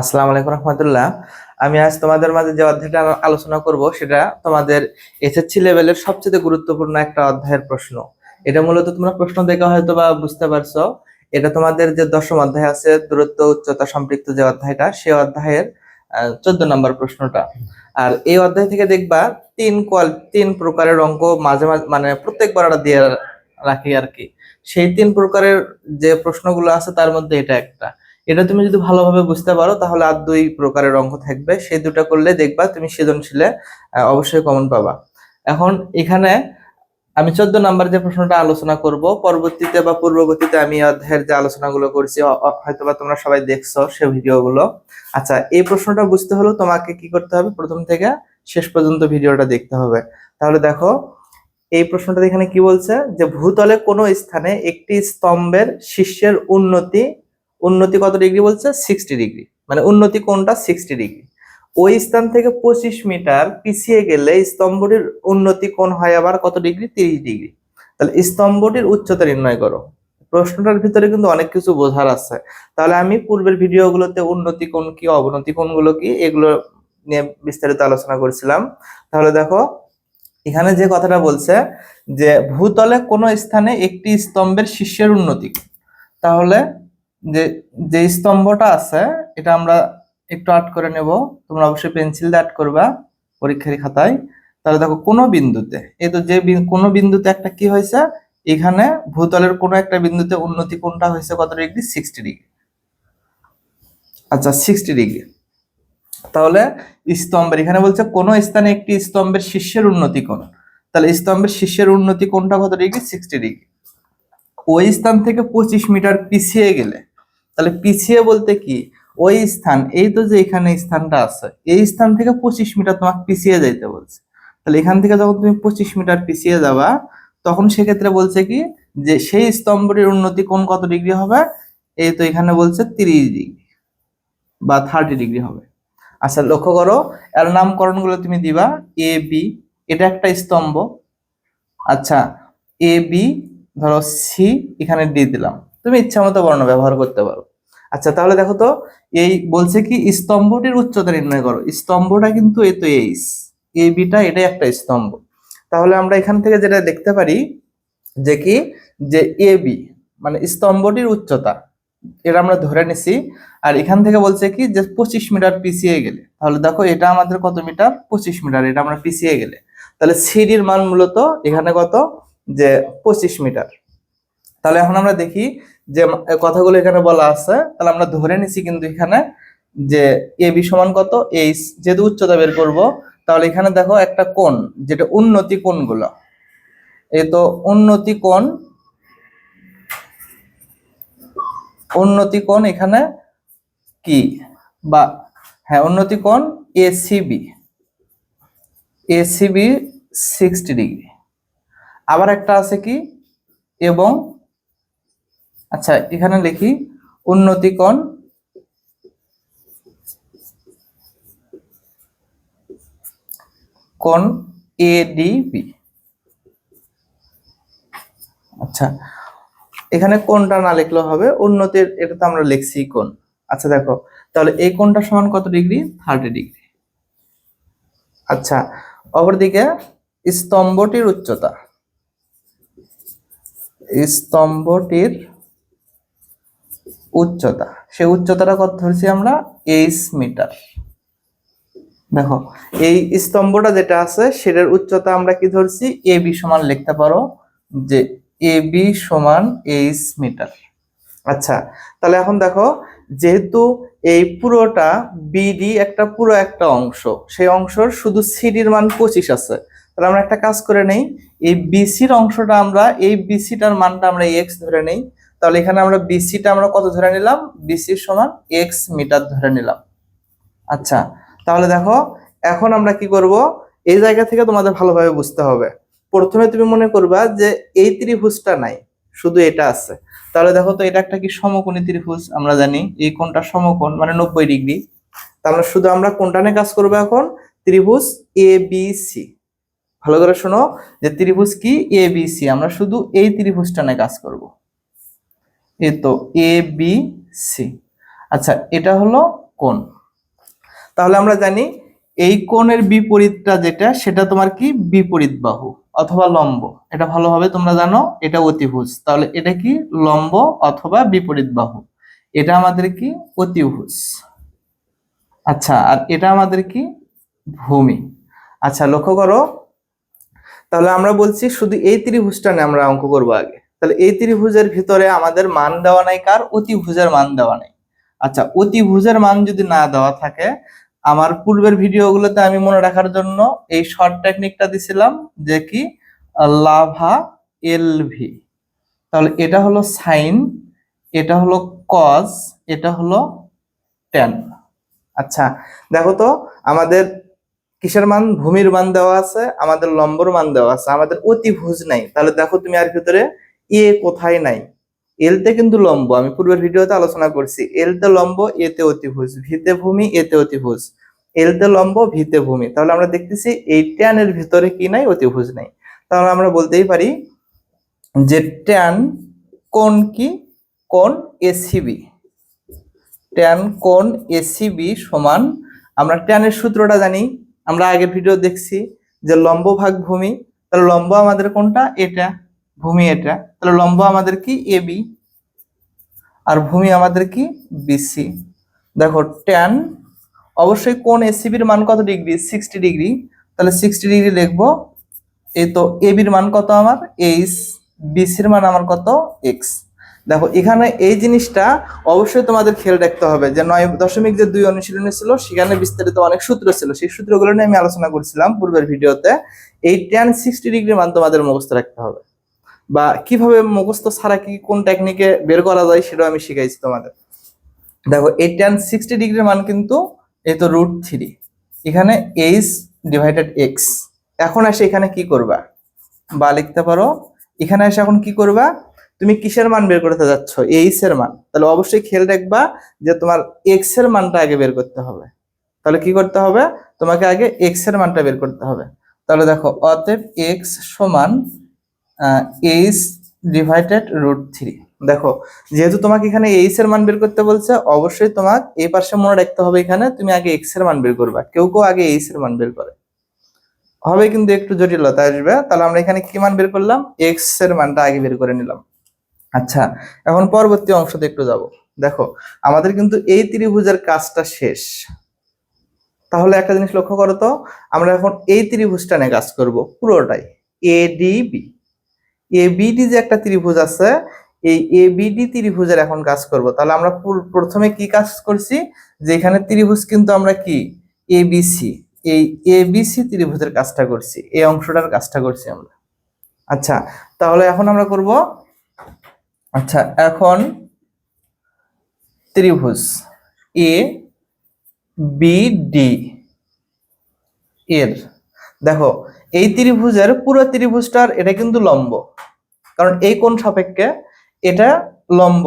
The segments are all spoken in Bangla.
আসসালামু আলাইকুম রহমতুল্লাহ। আমি আজ তোমাদের মাঝে যে অধ্যায়টা আলোচনা করব, সেটা তোমাদের এসএসসি লেভেলের সবচেয়ে গুরুত্বপূর্ণ একটা অধ্যায়ের প্রশ্ন। এটা মূলত তোমরা প্রশ্ন দেখে হয়তো বা বুঝতে পারছ। এটা তোমাদের যে দশম অধ্যায় আছে, দূরত্ব, উচ্চতা সম্পৃক্ত যে অধ্যায়টা সেই অধ্যায়ের চোদ্দ নম্বর প্রশ্নটা। আর এই অধ্যায় থেকে দেখবা তিন কোয়াল তিন প্রকারের অঙ্ক মাঝে মাঝে মানে প্রত্যেকবার ওরা দিয়ে রাখি আর কি। সেই তিন প্রকারের যে প্রশ্নগুলো আছে, তার মধ্যে এটা একটা। এটা তুমি যদি ভালোভাবে বুঝতে পারো, তাহলে আর দুই প্রকারের অঙ্ক থাকবে। সেই দুটো করলে দেখবা তুমি সৃজনশীলে অবশ্যই কমন পাবা। এখন এখানে আমি চোদ্দ নাম্বার যে প্রশ্নটা আলোচনা করব, পরবর্তীতে বা পূর্ববর্তীতে আমি অধ্যায়ের যে আলোচনাগুলো করছি হয়তোবা তোমরা সবাই দেখছ সে ভিডিওগুলো। আচ্ছা এই প্রশ্নটা বুঝতে হলে তোমাকে কি করতে হবে? প্রথম থেকে শেষ পর্যন্ত ভিডিওটা দেখতে হবে। তাহলে দেখো, এই প্রশ্নটা এখানে কি বলছে? যে ভূতলে কোনো স্থানে একটি স্তম্ভের শীর্ষের উন্নতি উন্নতি কত ডিগ্রি বলছে? Sixty degree. মানে উন্নতি কোনটা? Sixty degree. ওই স্থান থেকে পঁচিশ মিটার পিছিয়ে গেলে স্তম্ভটির উন্নতি কোণ হয় আবার কত ডিগ্রি? তিরিশ ডিগ্রি। তাহলে স্তম্ভটির উচ্চতা নির্ণয় করো। প্রশ্নটার ভিতরে কিন্তু অনেক কিছু বোঝার আছে। তাহলে আমি পূর্বের ভিডিওগুলোতে উন্নতি কোণ কি, অবনতি কোণগুলো কি, এগুলো নিয়ে বিস্তারিত আলোচনা করেছিলাম। তাহলে দেখো, এখানে যে কথাটা বলছে যে ভূতলে কোনো স্থানে একটি স্তম্ভের শীর্ষের উন্নতি। তাহলে যে যে স্তম্ভটা আছে, এটা আমরা একটু আট করে নেব। তোমরা অবশ্যই পেন্সিল দিয়ে আট করবা পরীক্ষার খাতায়। তাহলে দেখো, কোনো বিন্দুতে, এই তো যে কোনো বিন্দুতে একটা কি হয়েছে? এখানে ভূতলের কোনো একটা বিন্দুতে উন্নতি কোনটা হয়েছে? কত ডিগ্রি? Sixty degree. আচ্ছা সিক্সটি ডিগ্রি। তাহলে স্তম্ভের, এখানে বলছে কোন স্থানে একটি স্তম্ভের শীর্ষের উন্নতি কোণ। তাহলে স্তম্ভের শীর্ষের উন্নতি কোণটা কত ডিগ্রি? Sixty degree. ওই স্থান থেকে পঁচিশ মিটার পিছিয়ে গেলে তাহলে পিছিয়ে বলতে কি? ওই স্থান, এই তো যে এখানে স্থানটা আছে, এই স্থান থেকে পঁচিশ মিটার তোমাকে পিছিয়ে যাইতে বলছে। তাহলে এখান থেকে যখন তুমি পঁচিশ মিটার পিছিয়ে যাবা, তখন সেক্ষেত্রে বলছে কি? যে সেই স্তম্ভটির উন্নতি কোন কত ডিগ্রি হবে? এই তো এখানে বলছে তিরিশ ডিগ্রি বা থার্টি ডিগ্রি হবে। আচ্ছা লক্ষ্য করো, এর নামকরণগুলো তুমি দিবা, এ, বি, এটা একটা স্তম্ভ। আচ্ছা এ, বি, ধরো সি, এখানে ডি দিলাম। তুমি ইচ্ছা মতো বর্ণ ব্যবহার করতে পারো। আচ্ছা তাহলে দেখো তো, এই বলছে কি, স্তম্ভটির উচ্চতা নির্ণয় করো। স্তম্ভটা কিন্তু এ তো এইস এ বিটা এটাই একটা স্তম্ভ। তাহলে আমরা এখান থেকে যেটা দেখতে পারি, যে কি, যে এ, বি মানে স্তম্ভটির উচ্চতা, এটা আমরা ধরে নিছি। আর এখান থেকে বলছে কি, যে পঁচিশ মিটার পিছিয়ে গেলে, তাহলে দেখো এটা আমাদের কত মিটার? পঁচিশ মিটার, এটা আমরা পিছিয়ে গেলে। তাহলে সিডির মান মূলত এখানে কত? যে পঁচিশ মিটার। তাহলে এখন আমরা দেখি যে কথাগুলো এখানে বলা আছে। তাহলে আমরা ধরে নিছি কিন্তু এখানে যে এ বি সমান কত? এই যেহেতু উচ্চতা বের করব, তাহলে এখানে দেখো একটা কোণ, যেটা উন্নতি কোণগুলো। এই তো উন্নতি কোণ উন্নতি কোণ এখানে কি? বা হ্যাঁ উন্নতি কোণ এসিবি। ACB sixty degree. আবার একটা আছে কি? এবং আচ্ছা এখানে লিখি, উন্নতি কোণ কোণ এডিবি আচ্ছা এখানে কোনটা না লিখলেও হবে, উন্নতির, এটা তো আমরা লিখছি কোন আচ্ছা দেখো, তাহলে এই কোনটা সমান কত ডিগ্রি? Thirty degree. আচ্ছা অপরদিকে স্তম্ভটির উচ্চতা। স্তম্ভটির উচ্চতা। সেই উচ্চতাটা কত ধরছি আমরা? এইচ মিটার দেখো, এই স্তম্ভটা যেটা আছে, সেটার উচ্চতা আমরা কি ধরছি? এ বি সমান লিখতে পারো যে এ বি সমান এইচ মিটার আচ্ছা তাহলে এখন দেখো, যেহেতু এই পুরোটা বিডি একটা পুরো একটা অংশ, সেই অংশের শুধু সিডির মান পঁচিশ আছে। তাহলে আমরা একটা কাজ করে নেই, এই বিসির অংশটা আমরা, এই বিসিটার মানটা আমরা এক্স ধরে নেই তাহলে এখানে আমরা বিসিটা আমরা কত ধরে নিলাম? বিসির সমান এক্স মিটার ধরে নিলাম। আচ্ছা তাহলে দেখো, এখন আমরা কি করব? এই জায়গা থেকে তোমাদের ভালোভাবে বুঝতে হবে। প্রথমে তুমি মনে করবা যে এই ত্রিভুজটা নাই, শুধু এটা আছে। তাহলে দেখো তো, এটা একটা কি সমকোণী ত্রিভুজ? আমরা জানি এই কোণটা সমকোণ মানে নব্বই ডিগ্রি। তাহলে শুধু আমরা কোনটা নিয়ে কাজ করব এখন, ত্রিভুজ এ বি সি ভালো করে শোনো, যে ত্রিভুজ কি? এ বি সি আমরা শুধু এই ত্রিভুজটা নিয়ে কাজ করব। এই তো এ বি সি আচ্ছা এটা হলো কোণ। তাহলে আমরা জানি এই কোণের বিপরীতটা যেটা, সেটা তোমার কি? বিপরীত বাহু অথবা লম্ব। এটা ভালোভাবে তোমরা জানো, এটা অতিভুজ। তাহলে এটা কি? লম্ব অথবা বিপরীত বাহু। এটা আমাদের কি? অতিভুজ। আচ্ছা আর এটা আমাদের কি? ভূমি। আচ্ছা লক্ষ্য করো। তাহলে আমরা বলছি শুধু এই ত্রিভুজটা নিয়ে আমরা অঙ্ক করব আগে। তাহলে এই ত্রিভুজের ভিতরে আমাদের মান দেওয়া নাই কার? অতিভুজের মান দেওয়া নাই। আচ্ছা অতিভুজের মান যদি না দেওয়া থাকে, আমার পূর্বের ভিডিওগুলোতে আমি মনে রাখার জন্য এই শর্ট টেকনিকটা দিছিলাম যে কি? লাভা এল ভি তাহলে এটা হলো সাইন, এটা হলো কজ, এটা হলো টেন। আচ্ছা দেখো তো, আমাদের কিসের মান? ভূমির মান দেওয়া আছে, আমাদের লম্বর মান দেওয়া আছে, আমাদের অতিভুজ নাই। তাহলে দেখো তুমি আর ভিতরে এ কোথায় নাই? এলতে কিন্তু লম্ব। আমি পূর্বের ভিডিওতে আলোচনা করছি। এলতে লম্ব এতে অতিভুজ। ভিতে ভূমি এতে অতিভুজ। এলতে লম্ব, ভিতে ভূমি। তাহলে আমরা দেখতেছি এই ট্যানের ভিতরে কি নাই, অতিভুজ নাই। তাহলে আমরা বলতেই পারি যে ট্যান কোন কি? কোন এসিবি ট্যান কোন এসিবি সমান, আমরা ট্যানের সূত্রটা জানি। আমরা আগের ভিডিও দেখছি যে লম্ব ভাগ ভূমি। তাহলে লম্ব আমাদের কোনটা? এটা। ভূমি এটা। তাহলে লম্ব আমাদের কি? এ বি আর ভূমি আমাদের কি? বিসি দেখো ট্যান অবশ্যই কোন এসিবির মান কত ডিগ্রি? Sixty degree. তাহলে সিক্সটি ডিগ্রি লিখব। এই তো এ বির মান কত আমার? এইচ বিসির মান আমার কত? এক্স দেখো, এখানে এই জিনিসটা অবশ্যই তোমাদের খেয়াল রাখতে হবে যে নয় দশমিক যে দুই অনুশীলনী ছিল, সেখানে বিস্তারিত অনেক সূত্র ছিল। সেই সূত্রগুলো নিয়ে আমি আলোচনা করছিলাম পূর্বের ভিডিওতে। এই ট্যান সিক্সটি ডিগ্রি মান তোমাদের মুখস্থ রাখতে হবে। বা কীভাবে মুখস্থ ছাড়া কি কোন টেকনিকে বের করা যায় সেটাও আমি শিখাইছি তোমাদের। দেখো এই ট্যান সিক্সটি ডিগ্রির মান কিন্তু এই তো রুট থ্রি এখানে এইচ ডিভাইডেড এক্স এখন আসে এখানে কি করবা? বা লিখতে পারো, এখানে এসে এখন কি করবা? তুমি কিসের মান বের করতে যাচ্ছ? এইচ এর মান। তাহলে অবশ্যই খেয়াল রাখবা যে তোমার এক্সের মানটা আগে বের করতে হবে। তাহলে কি করতে হবে? তোমাকে আগে এক্সের মানটা বের করতে হবে। তাহলে দেখো, অতএব এক্স সমান এইচ ডিভাইডেড রুট থ্রি দেখো, যেহেতু তোমাকে এখানে এইচ এর মান বের করতে বলছে, অবশ্যই তোমাকে এই পাশে মনে রাখতে হবে এখানে, তুমি আগে এক্সের মান বের করবা। কেউ কেউ আগে এইচ এর মান বের করে। হবে কিন্তু একটু জটিলতা আসবে। তাহলে আমরা এখানে কি মান বের করলাম? এক্সের মানটা আগে বের করে নিলাম। আচ্ছা এখন পরবর্তী অংশতে একটু যাব। দেখো, আমাদের কিন্তু এই ত্রিভুজের কাজটা শেষ। তাহলে একটা জিনিস লক্ষ্য করো তো, আমরা এখন এই ত্রিভুজটা নিয়ে কাজ করব পুরোটাই। এডিবি এবিডি যে একটা ত্রিভুজ আছে, এই এবিডি ত্রিভুজের এখন কাজ করব। তাহলে আমরা প্রথমে কি কাজ করছি? যে এখানে ত্রিভুজ কিন্তু আমরা কি? এবিসি এই এবিসি ত্রিভুজের কাজটা করছি। এই অংশটার কাজটা করছি আমরা। আচ্ছা তাহলে এখন আমরা করব আচ্ছা এখন ত্রিভুজ এ বি ডি এর। দেখো এই ত্রিভুজের পুরো ত্রিভুজটার এটা কিন্তু লম্ব। কারণ এই কোণ সাপেক্ষে এটা লম্ব,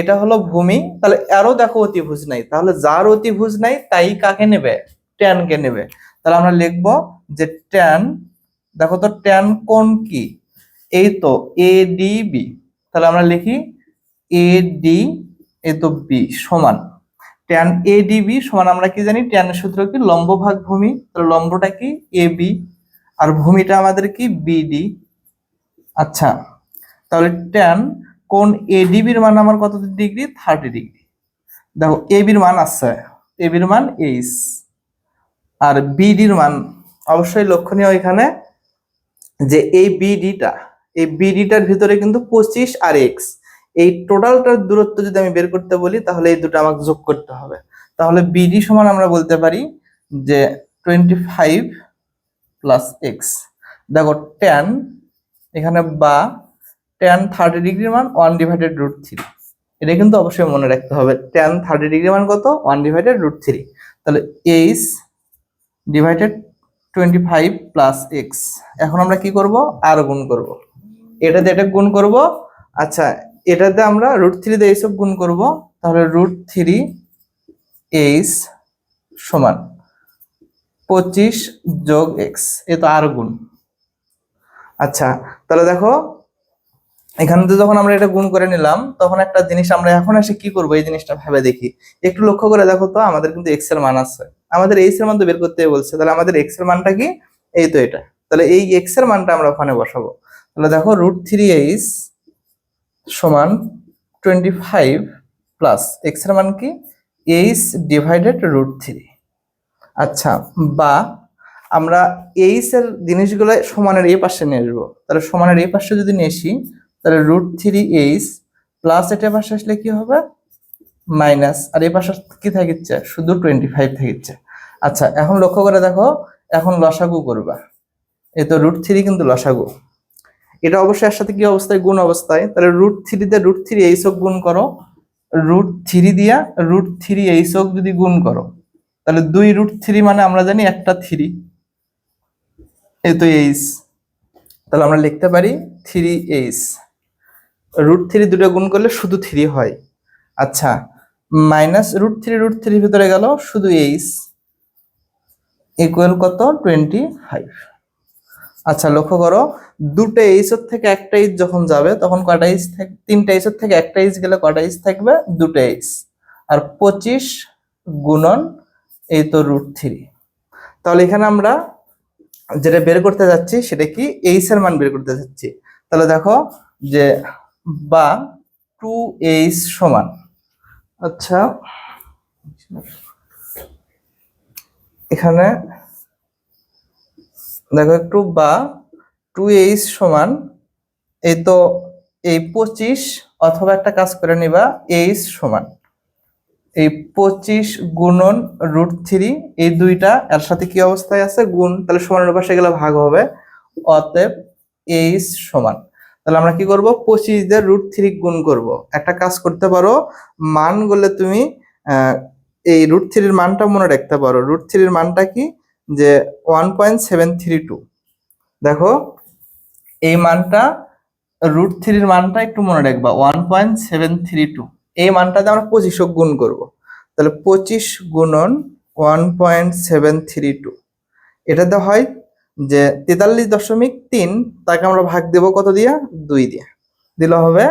এটা হলো ভূমি। তাহলে আরও দেখো অতিভুজ নাই। তাহলে যার অতিভুজ নাই, তাই কাকে নেবে? ট্যান কে নেবে। তাহলে আমরা লিখব যে ট্যান দেখো তো ট্যান কোণ কি? এই তো এ ডি বি তাহলে আমরা লিখি এ ডি এ তো বি সমান। ট্যান এ ডি বি সমান আমরা কি জানি? ট্যানের সূত্র কি? লম্ব ভাগ ভূমি। তাহলে লম্বটা কি? এ বি আর ভূমিটা আমাদের কি? বিডি আচ্ছা তাহলে ট্যান কোন এডিবির মান আমার কত ডিগ্রি থার্টি ডিগ্রি দেখো এবির মান আছে এবির মান এইচ আর বিডির মান অবশ্যই লক্ষণীয় এখানে যে এই বিডিটা এই বিডিটার ভিতরে কিন্তু পঁচিশ আর এক্স এই টোটালটার দূরত্ব যদি আমি বের করতে বলি, তাহলে এই দুটো আমাকে যোগ করতে হবে। তাহলে বিডি সমান আমরা বলতে পারি যে টোয়েন্টি ফাইভ প্লাস এক্স দেখো ট্যান এখানে বা ট্যান থার্টি ডিগ্রির মান ওয়ান ডিভাইডেড রুট থ্রি এটা কিন্তু অবশ্যই মনে রাখতে হবে ট্যান থার্টি ডিগ্রি মান কত? ওয়ান ডিভাইডেড রুট থ্রি তাহলে H divided twenty five plus X এখন আমরা কি করব? আর গুণ করব। এটাতে এটা গুণ করব। আচ্ছা এটাতে আমরা রুট থ্রি দিয়ে এইসব গুণ করব। তাহলে রুট থ্রি এইচ সমান। পঁচিশ যোগ এক্স এ তো আর গুণ। আচ্ছা তাহলে দেখো, এখানে তো যখন আমরা এটা গুণ করে নিলাম, তখন একটা জিনিস আমরা এখন এসে কি করব, এই জিনিসটা ভেবে দেখি। একটু লক্ষ্য করে দেখো তো, আমাদের কিন্তু এক্সের মান আছে। আমাদের এইচ এর মান তো বের করতে বলছে, তাহলে আমাদের এক্সের মানটা কি? এই তো এটা। তাহলে এই এক্সের মানটা আমরা ওখানে বসাবো। তাহলে দেখো রুট থ্রি এইচ সমান টোয়েন্টি ফাইভ প্লাস এক্সের মান কি? এইচ ডিভাইডেড রুট থ্রি আচ্ছা বা আমরা এইচ এর জিনিসগুলো সমানের এই পাশে নিয়ে আসব। তাহলে সমানের এই পাশে যদি নিয়ে আসি, তাহলে রুট থ্রি এইচ প্লাস এটা পাশে আসলে কি হবে? মাইনাস আর এই পাশে কি থাকিচ্ছে? শুধু টোয়েন্টি ফাইভ থাকিচ্ছে। আচ্ছা এখন লক্ষ্য করে দেখো, এখন লসাগু করবা। এ তো রুট থ্রি কিন্তু লসাগু। এটা অবশ্যই এর সাথে কি অবস্থায়? গুণ অবস্থায়। তাহলে রুট থ্রিতে রুট থ্রি এইচ গুণ করো। রুট থ্রি দিয়া রুট থ্রি এইচ যদি গুণ করো। তাহলে দুই রুট থ্রি মানে আমরা জানি একটা থ্রি এই তো এইচ তাহলে আমরা লিখতে পারি থ্রি এইচ রুট থ্রি দুটো গুণ করলে শুধু থ্রি হয়। আচ্ছা minus root three root three ভিতরে গেল শুধু এইচ ইকুয়াল কত? টোয়েন্টি ফাইভ আচ্ছা লক্ষ্য করো, দুটো এইচের থেকে একটা এইচ যখন যাবে, তখন কটা এইচ তিনটা এইচের থেকে একটা এইচ গেলে কটা এইচ থাকবে? দুটো এইচ আর পঁচিশ গুণন এই তো রুট থ্রি তাহলে এখানে আমরা যেটা বের করতে যাচ্ছি, সেটা কি? এইচ এর মান বের করতে যাচ্ছি। তাহলে দেখো যে বা টু এইচ সমান আচ্ছা এখানে দেখো একটু বা টু এইচ সমান, এই তো এই পঁচিশ, অথবা একটা কাজ করে নিবা এইচ সমান। এই পঁচিশ গুণন রুট থ্রি এই দুইটা এর সাথে কি অবস্থায় আছে? গুণ, তাহলে সমানের পাশে গেলে ভাগ হবে অতএব এইচ সমান। তাহলে আমরা কি করব? পঁচিশ দিয়ে রুট থ্রি গুণ করব। একটা কাজ করতে পারো, মানগুলো তুমি এই রুট থ্রির মানটা মনে রাখতে পারো। রুট থ্রির মানটা কি? যে one point seven three two দেখো, এই মানটা রুট থ্রির মানটা একটু মনে রাখবা। One point seven three two এই মানটাতে আমরা পঁচিশ গুণ করব। তাহলে পঁচিশ গুণন one point seven three two. এটাতে হয় যে তেতাল্লিশ দশমিক তিন, তাকে আমরা ভাগ দেব কত দিয়া? দুই দিয়ে। দিলে হবে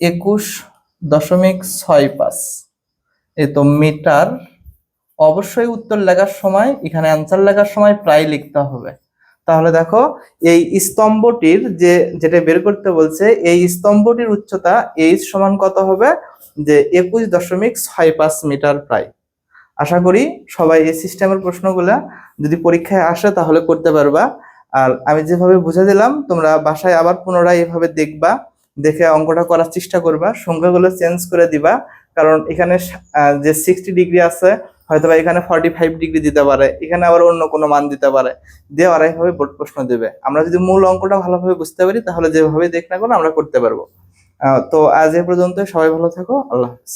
একুশ দশমিক ছয় পাঁচ। এই তো মিটার। অবশ্যই উত্তর লেখার সময়, এখানে অ্যান্সার লেখার সময় প্রায় লিখতে হবে। তাহলে দেখো, এই স্তম্ভটির যে, যেটা বের করতে বলছে, এই স্তম্ভটির উচ্চতা এইচ সমান কত হবে? যে একুশ দশমিক ছয় পাঁচ মিটার প্রায়। আশা করি সবাই এই সিস্টেমের প্রশ্নগুলা যদি পরীক্ষায় আসে তাহলে করতে পারবা। আর আমি যেভাবে বুঝে দিলাম, তোমরা বাসায় আবার পুনরায় এভাবে দেখবা, দেখে অঙ্কটা করার চেষ্টা করবা, সংখ্যাগুলো চেঞ্জ করে দিবা। কারণ এখানে যে সিক্সটি ডিগ্রি আছে হয়তো বা এখানে ফর্টি ফাইভ ডিগ্রি দিতে পারে, এখানে আবার অন্য কোনো মান দিতে পারে। দিয়ে ওরা এইভাবে বোর্ড প্রশ্ন দেবে। আমরা যদি মূল অঙ্কটা ভালোভাবে বুঝতে পারি, তাহলে যেভাবে দেখ না কোনো আমরা করতে পারব। তো আজ এ পর্যন্ত সবাই ভালো থাকো। আল্লাহ হাফিজ।